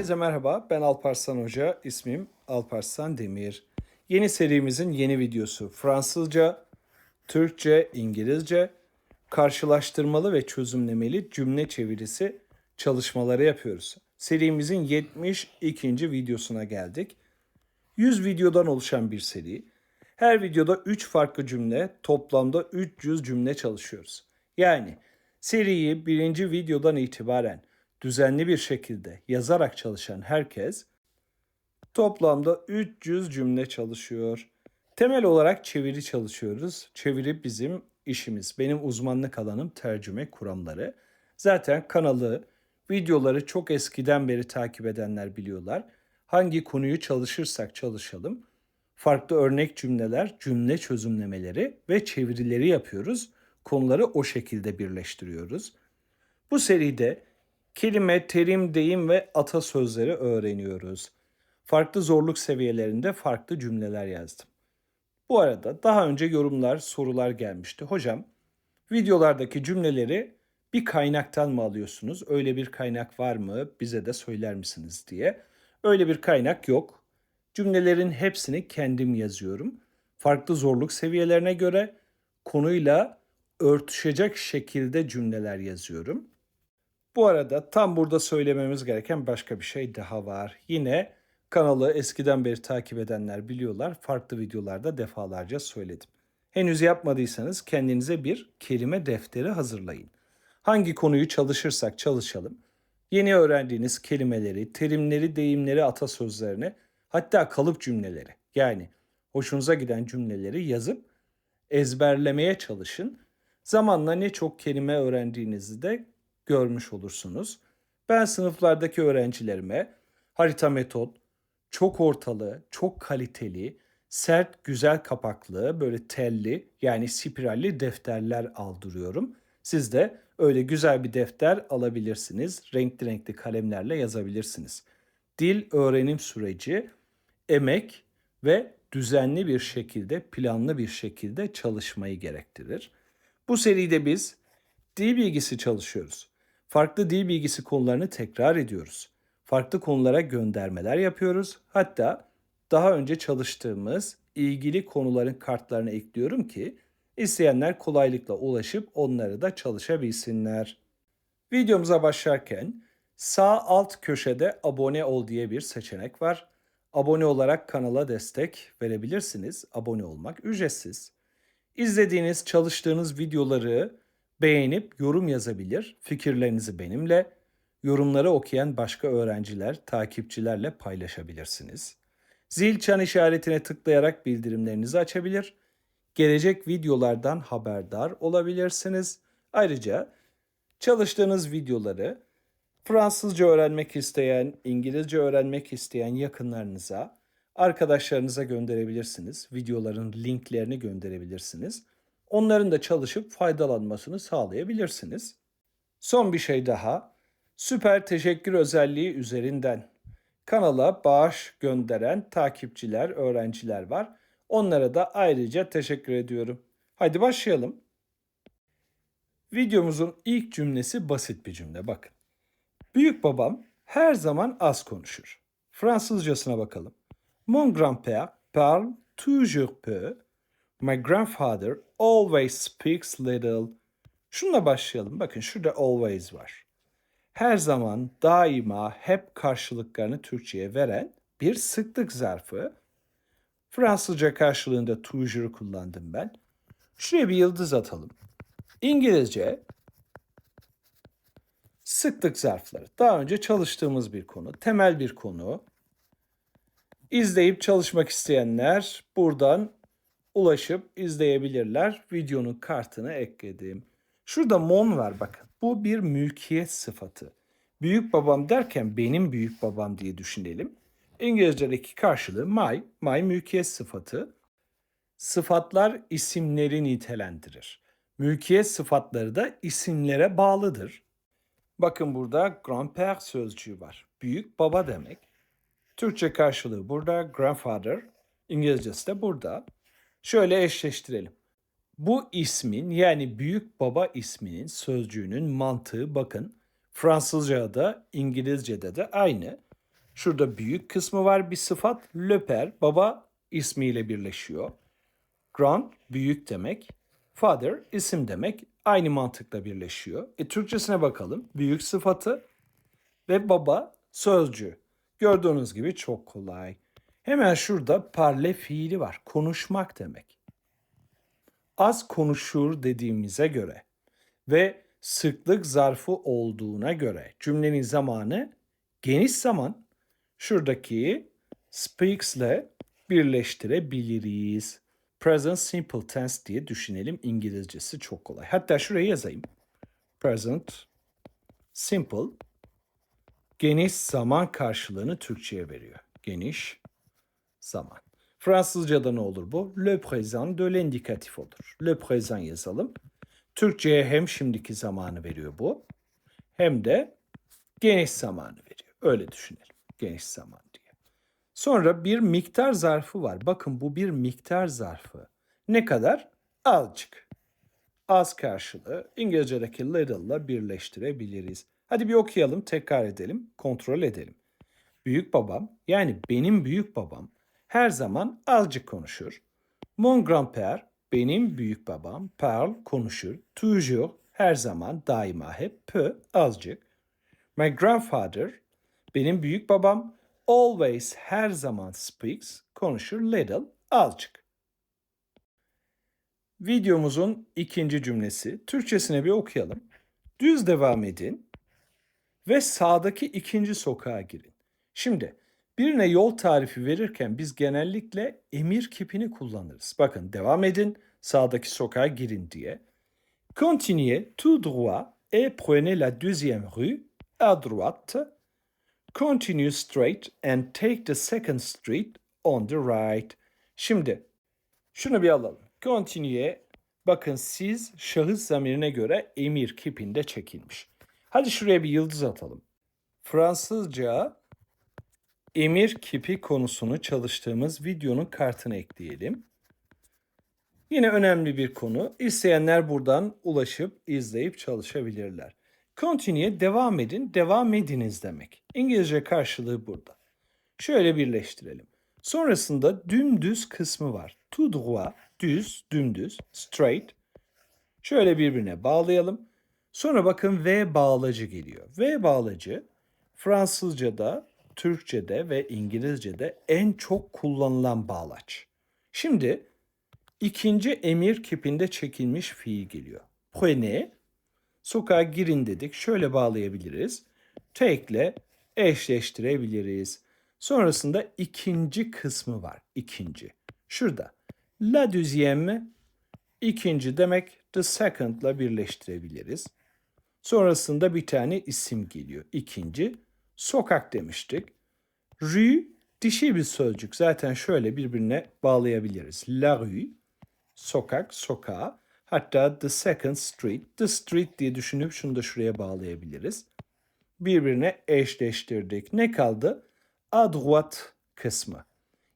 Herkese merhaba. Ben Alparslan Hoca. İsmim Alparslan Demir. Yeni serimizin yeni videosu. Fransızca, Türkçe, İngilizce karşılaştırmalı ve çözümlemeli cümle çevirisi çalışmaları yapıyoruz. Serimizin 72. videosuna geldik. 100 videodan oluşan bir seri. Her videoda 3 farklı cümle, toplamda 300 cümle çalışıyoruz. Yani seriyi birinci videodan itibaren düzenli bir şekilde yazarak çalışan herkes toplamda 300 cümle çalışıyor. Temel olarak çeviri çalışıyoruz. Çeviri bizim işimiz. Benim uzmanlık alanım tercüme kuramları. Zaten kanalı, videoları çok eskiden beri takip edenler biliyorlar. Hangi konuyu çalışırsak çalışalım farklı örnek cümleler, cümle çözümlemeleri ve çevirileri yapıyoruz. Konuları o şekilde birleştiriyoruz. Bu seride kelime, terim, deyim ve atasözleri öğreniyoruz. Farklı zorluk seviyelerinde farklı cümleler yazdım. Bu arada daha önce yorumlar, sorular gelmişti. Hocam, videolardaki cümleleri bir kaynaktan mı alıyorsunuz? Öyle bir kaynak var mı? Bize de söyler misiniz diye. Öyle bir kaynak yok. Cümlelerin hepsini kendim yazıyorum. Farklı zorluk seviyelerine göre konuyla örtüşecek şekilde cümleler yazıyorum. Bu arada tam burada söylememiz gereken başka bir şey daha var. Yine kanalı eskiden beri takip edenler biliyorlar. Farklı videolarda defalarca söyledim. Henüz yapmadıysanız kendinize bir kelime defteri hazırlayın. Hangi konuyu çalışırsak çalışalım. Yeni öğrendiğiniz kelimeleri, terimleri, deyimleri, atasözlerini hatta kalıp cümleleri yani hoşunuza giden cümleleri yazıp ezberlemeye çalışın. Zamanla ne çok kelime öğrendiğinizi de görmüş olursunuz. Ben sınıflardaki öğrencilerime harita metot, çok ortalı, çok kaliteli, sert, güzel kapaklı, böyle telli yani spiralli defterler aldırıyorum. Siz de öyle güzel bir defter alabilirsiniz. Renkli renkli kalemlerle yazabilirsiniz. Dil öğrenim süreci emek ve düzenli bir şekilde, planlı bir şekilde çalışmayı gerektirir. Bu seride biz dil bilgisi çalışıyoruz. Farklı dil bilgisi konularını tekrar ediyoruz. Farklı konulara göndermeler yapıyoruz. Hatta daha önce çalıştığımız ilgili konuların kartlarını ekliyorum ki isteyenler kolaylıkla ulaşıp onları da çalışabilsinler. Videomuza başlarken sağ alt köşede abone ol diye bir seçenek var. Abone olarak kanala destek verebilirsiniz. Abone olmak ücretsiz. İzlediğiniz, çalıştığınız videoları beğenip yorum yazabilir. Fikirlerinizi benimle, yorumları okuyan başka öğrenciler, takipçilerle paylaşabilirsiniz. Zil çan işaretine tıklayarak bildirimlerinizi açabilir. Gelecek videolardan haberdar olabilirsiniz. Ayrıca çalıştığınız videoları Fransızca öğrenmek isteyen, İngilizce öğrenmek isteyen yakınlarınıza, arkadaşlarınıza gönderebilirsiniz. Videoların linklerini gönderebilirsiniz. Onların da çalışıp faydalanmasını sağlayabilirsiniz. Son bir şey daha. Süper teşekkür özelliği üzerinden kanala bağış gönderen takipçiler, öğrenciler var. Onlara da ayrıca teşekkür ediyorum. Hadi başlayalım. Videomuzun ilk cümlesi basit bir cümle bakın. Büyük babam her zaman az konuşur. Fransızcasına bakalım. Mon grand-père parle toujours peu. My grandfather always speaks little. Şununla başlayalım. Bakın şurada always var. Her zaman, daima, hep karşılıklarını Türkçe'ye veren bir sıklık zarfı. Fransızca karşılığında toujours kullandım ben. Şuraya bir yıldız atalım. İngilizce sıklık zarfları. Daha önce çalıştığımız bir konu, temel bir konu. İzleyip çalışmak isteyenler buradan ulaşıp izleyebilirler. Videonun kartını ekledim. Şurada mon var bakın. Bu bir mülkiyet sıfatı. Büyük babam derken benim büyük babam diye düşünelim. İngilizce'deki karşılığı my, my mülkiyet sıfatı. Sıfatlar isimleri nitelendirir. Mülkiyet sıfatları da isimlere bağlıdır. Bakın burada grandpère sözcüğü var. Büyük baba demek. Türkçe karşılığı burada grandfather. İngilizcesi de burada. Şöyle eşleştirelim. Bu ismin yani büyük baba isminin sözcüğünün mantığı bakın Fransızca'da İngilizce'de de aynı. Şurada büyük kısmı var bir sıfat. Le père, baba ismiyle birleşiyor. Grand, büyük demek. Father, isim demek. Aynı mantıkla birleşiyor. E Türkçesine bakalım. Büyük sıfatı ve baba sözcüğü. Gördüğünüz gibi çok kolay. Hemen şurada parle fiili var. Konuşmak demek. Az konuşur dediğimize göre ve sıklık zarfı olduğuna göre cümlenin zamanı geniş zaman şuradaki speaks ile birleştirebiliriz. Present simple tense diye düşünelim. İngilizcesi çok kolay. Hatta şuraya yazayım. Present simple geniş zaman karşılığını Türkçe'ye veriyor. Geniş zaman. Fransızca'da ne olur bu? Le présent de l'indikatif olur. Le présent yazalım. Türkçe'ye hem şimdiki zamanı veriyor bu hem de geniş zamanı veriyor. Öyle düşünelim. Geniş zaman diye. Sonra bir miktar zarfı var. Bakın bu bir miktar zarfı. Ne kadar? Azıcık. Az karşılığı İngilizce'deki little'la birleştirebiliriz. Hadi bir okuyalım, tekrar edelim, kontrol edelim. Büyük babam yani benim büyük babam her zaman azıcık konuşur. Mon grand-père benim büyük babam parle konuşur. Toujours her zaman daima hep peu azıcık. My grandfather benim büyük babam always her zaman speaks konuşur little azıcık. Videomuzun ikinci cümlesi. Türkçesine bir okuyalım. Düz devam edin ve sağdaki ikinci sokağa girin. Şimdi birine yol tarifi verirken biz genellikle emir kipini kullanırız. Bakın devam edin, sağdaki sokağa girin diye. Continuez tout droit et prenez la deuxième rue à droite. Continue straight and take the second street on the right. Şimdi şunu bir alalım. Continue. Bakın siz şahıs zamirine göre emir kipinde çekilmiş. Hadi şuraya bir yıldız atalım. Fransızca emir kipi konusunu çalıştığımız videonun kartına ekleyelim. Yine önemli bir konu. İsteyenler buradan ulaşıp izleyip çalışabilirler. Continue devam edin, devam ediniz demek. İngilizce karşılığı burada. Şöyle birleştirelim. Sonrasında dümdüz kısmı var. Tout droit, düz, dümdüz, straight. Şöyle birbirine bağlayalım. Sonra bakın V bağlacı geliyor. V bağlacı Fransızca'da, Türkçe'de ve İngilizce'de en çok kullanılan bağlaç. Şimdi ikinci emir kipinde çekilmiş fiil geliyor. Prenez, sokağa girin dedik. Şöyle bağlayabiliriz. Take ile eşleştirebiliriz. Sonrasında ikinci kısmı var. İkinci. Şurada. La deuxième ikinci demek the second ile birleştirebiliriz. Sonrasında bir tane isim geliyor. İkinci sokak demiştik. Rue dişi bir sözcük. Zaten şöyle birbirine bağlayabiliriz. La rue sokak, sokağa. Hatta the second street, the street diye düşünüp şunu da şuraya bağlayabiliriz. Birbirine eşleştirdik. Ne kaldı? A droite kısmı.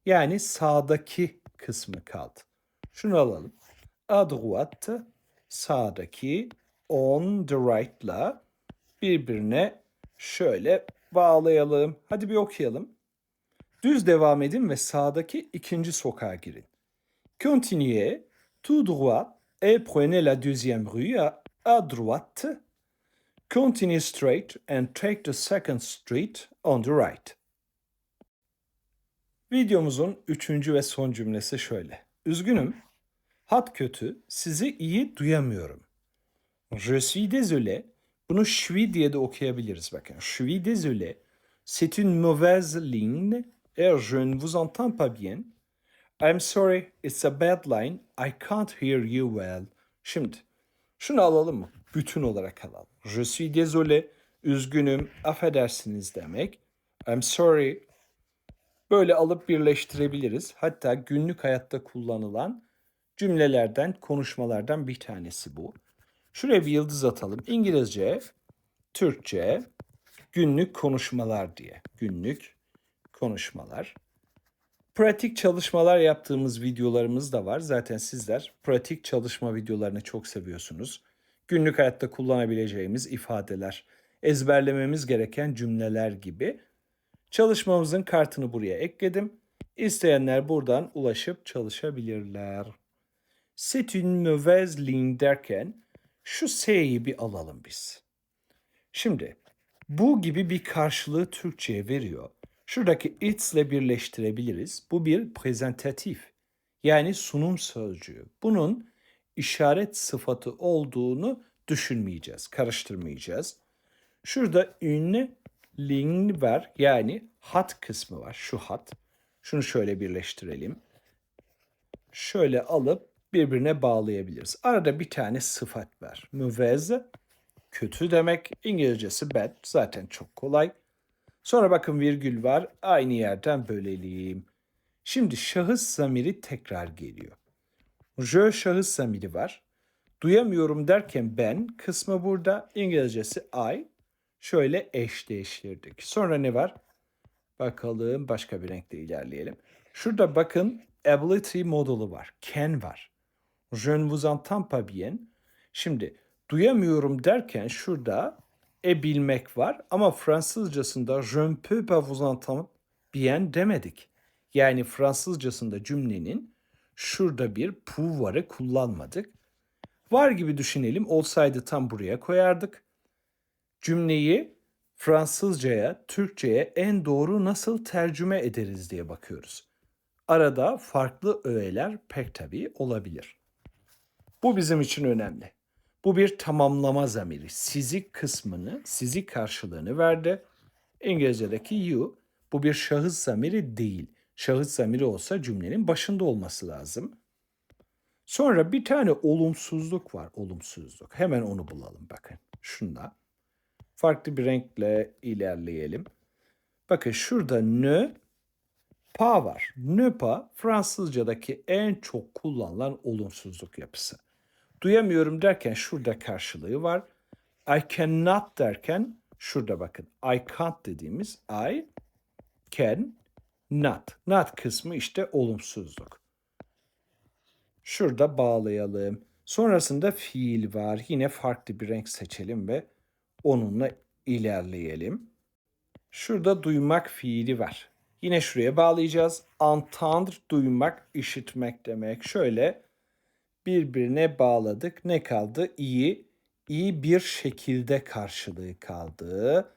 Yani sağdaki kısmı kaldı. Şunu alalım. A droite sağdaki on the right'la birbirine şöyle bağlayalım. Hadi bir okuyalım. Düz devam edin ve sağdaki ikinci sokağa girin. Continuez tout droit et prenez la deuxième rue à, à droite. Continue straight and take the second street on the right. Videomuzun üçüncü ve son cümlesi şöyle. Üzgünüm, hat kötü, sizi iyi duyamıyorum. Je suis désolé. Bunu suis diye de okuyabiliriz bakın. Je suis désolé. C'est une mauvaise ligne et je ne vous entends pas bien. I'm sorry, it's a bad line. I can't hear you well. Şimdi şunu alalım mı? Bütün olarak alalım. Je suis désolé. Üzgünüm, affedersiniz demek. I'm sorry. Böyle alıp birleştirebiliriz. Hatta günlük hayatta kullanılan cümlelerden, konuşmalardan bir tanesi bu. Şuraya bir yıldız atalım. İngilizce, Türkçe, günlük konuşmalar diye. Günlük konuşmalar. Pratik çalışmalar yaptığımız videolarımız da var. Zaten sizler pratik çalışma videolarını çok seviyorsunuz. Günlük hayatta kullanabileceğimiz ifadeler, ezberlememiz gereken cümleler gibi Çalışmamızın kartını buraya ekledim. İsteyenler buradan ulaşıp çalışabilirler. C'est une mauvaise ligne derken şu S'yi bir alalım biz. Şimdi bu gibi bir karşılığı Türkçe'ye veriyor. Şuradaki it's ile birleştirebiliriz. Bu bir prezentatif yani sunum sözcüğü. Bunun işaret sıfatı olduğunu düşünmeyeceğiz, karıştırmayacağız. Şurada ünlü ligne var yani hat kısmı var. Şu hat. Şunu şöyle birleştirelim. Şöyle alıp birbirine bağlayabiliriz. Arada bir tane sıfat var. Mauvaise kötü demek. İngilizcesi bad. Zaten çok kolay. Sonra bakın virgül var. Aynı yerden bölelim. Şimdi şahıs zamiri tekrar geliyor. Je şahıs zamiri var. Duyamıyorum derken ben kısmı burada. İngilizcesi I. Şöyle eşleştirdik. Sonra ne var? Bakalım başka bir renkte ilerleyelim. Şurada bakın ability modulu var. Can var. Je ne vous entends pas bien. Şimdi duyamıyorum derken şurada e bilmek var ama Fransızcasında je ne peux pas vous entendre bien demedik. Yani Fransızcasında cümlenin şurada bir pu varı kullanmadık. Var gibi düşünelim olsaydı tam buraya koyardık. Cümleyi Fransızcaya, Türkçeye en doğru nasıl tercüme ederiz diye bakıyoruz. Arada farklı öğeler pek tabii olabilir. Bu bizim için önemli. Bu bir tamamlama zamiri. Sizi kısmını, sizi karşılığını verdi. İngilizce'deki you bu bir şahıs zamiri değil. Şahıs zamiri olsa cümlenin başında olması lazım. Sonra bir tane olumsuzluk var, olumsuzluk. Hemen onu bulalım bakın. Şunda. Farklı bir renkle ilerleyelim. Bakın şurada ne pa var. Ne pa Fransızcadaki en çok kullanılan olumsuzluk yapısı. Duyamıyorum derken şurada karşılığı var. I cannot derken şurada bakın. I can't dediğimiz I can not. Not kısmı işte olumsuzluk. Şurada bağlayalım. Sonrasında fiil var. Yine farklı bir renk seçelim ve onunla ilerleyelim. Şurada duymak fiili var. Yine şuraya bağlayacağız. Entendre duymak, işitmek demek. Şöyle birbirine bağladık. Ne kaldı? İyi, iyi bir şekilde karşılığı kaldı.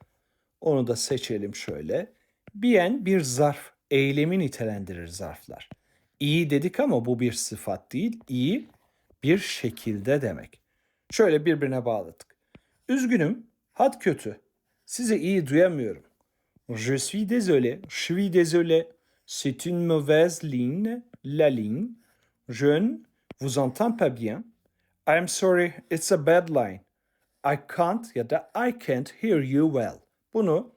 Onu da seçelim şöyle. Bien bir zarf, eylemi nitelendirir zarflar. İyi dedik ama bu bir sıfat değil. İyi bir şekilde demek. Şöyle birbirine bağladık. Üzgünüm, hat kötü. Size iyi duyamıyorum. Je suis désolé, je suis désolé. C'est une mauvaise ligne, la ligne. Je vous entends pas bien. I'm sorry, it's a bad line. I can't ya da I can't hear you well. Bunu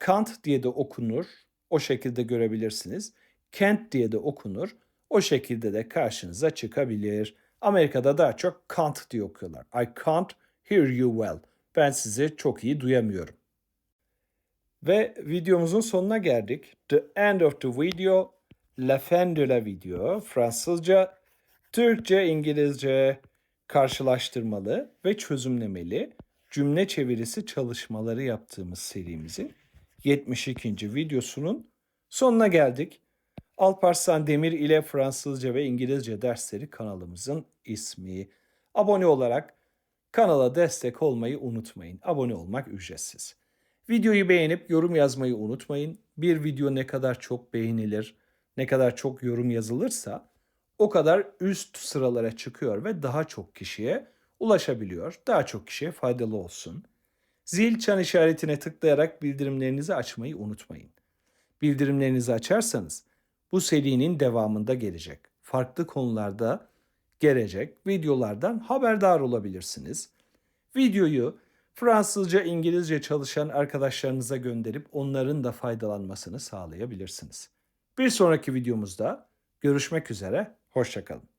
can't diye de okunur. O şekilde görebilirsiniz. Can't diye de okunur. O şekilde de karşınıza çıkabilir. Amerika'da daha çok can't diye okuyorlar. I can't hear you well. Ben sizi çok iyi duyamıyorum. Ve videomuzun sonuna geldik. The end of the video, la fin de la video. Fransızca, Türkçe, İngilizce karşılaştırmalı ve çözümlemeli cümle çevirisi çalışmaları yaptığımız serimizin 72. videosunun sonuna geldik. Alparslan Demir ile Fransızca ve İngilizce dersleri kanalımızın ismi. Abone olarak kanala destek olmayı unutmayın. Abone olmak ücretsiz. Videoyu beğenip yorum yazmayı unutmayın. Bir video ne kadar çok beğenilir, ne kadar çok yorum yazılırsa o kadar üst sıralara çıkıyor ve daha çok kişiye ulaşabiliyor. Daha çok kişiye faydalı olsun. Zil çan işaretine tıklayarak bildirimlerinizi açmayı unutmayın. Bildirimlerinizi açarsanız bu serinin devamında gelecek. Farklı konularda gelecek videolardan haberdar olabilirsiniz. Videoyu Fransızca, İngilizce çalışan arkadaşlarınıza gönderip onların da faydalanmasını sağlayabilirsiniz. Bir sonraki videomuzda görüşmek üzere, hoşçakalın.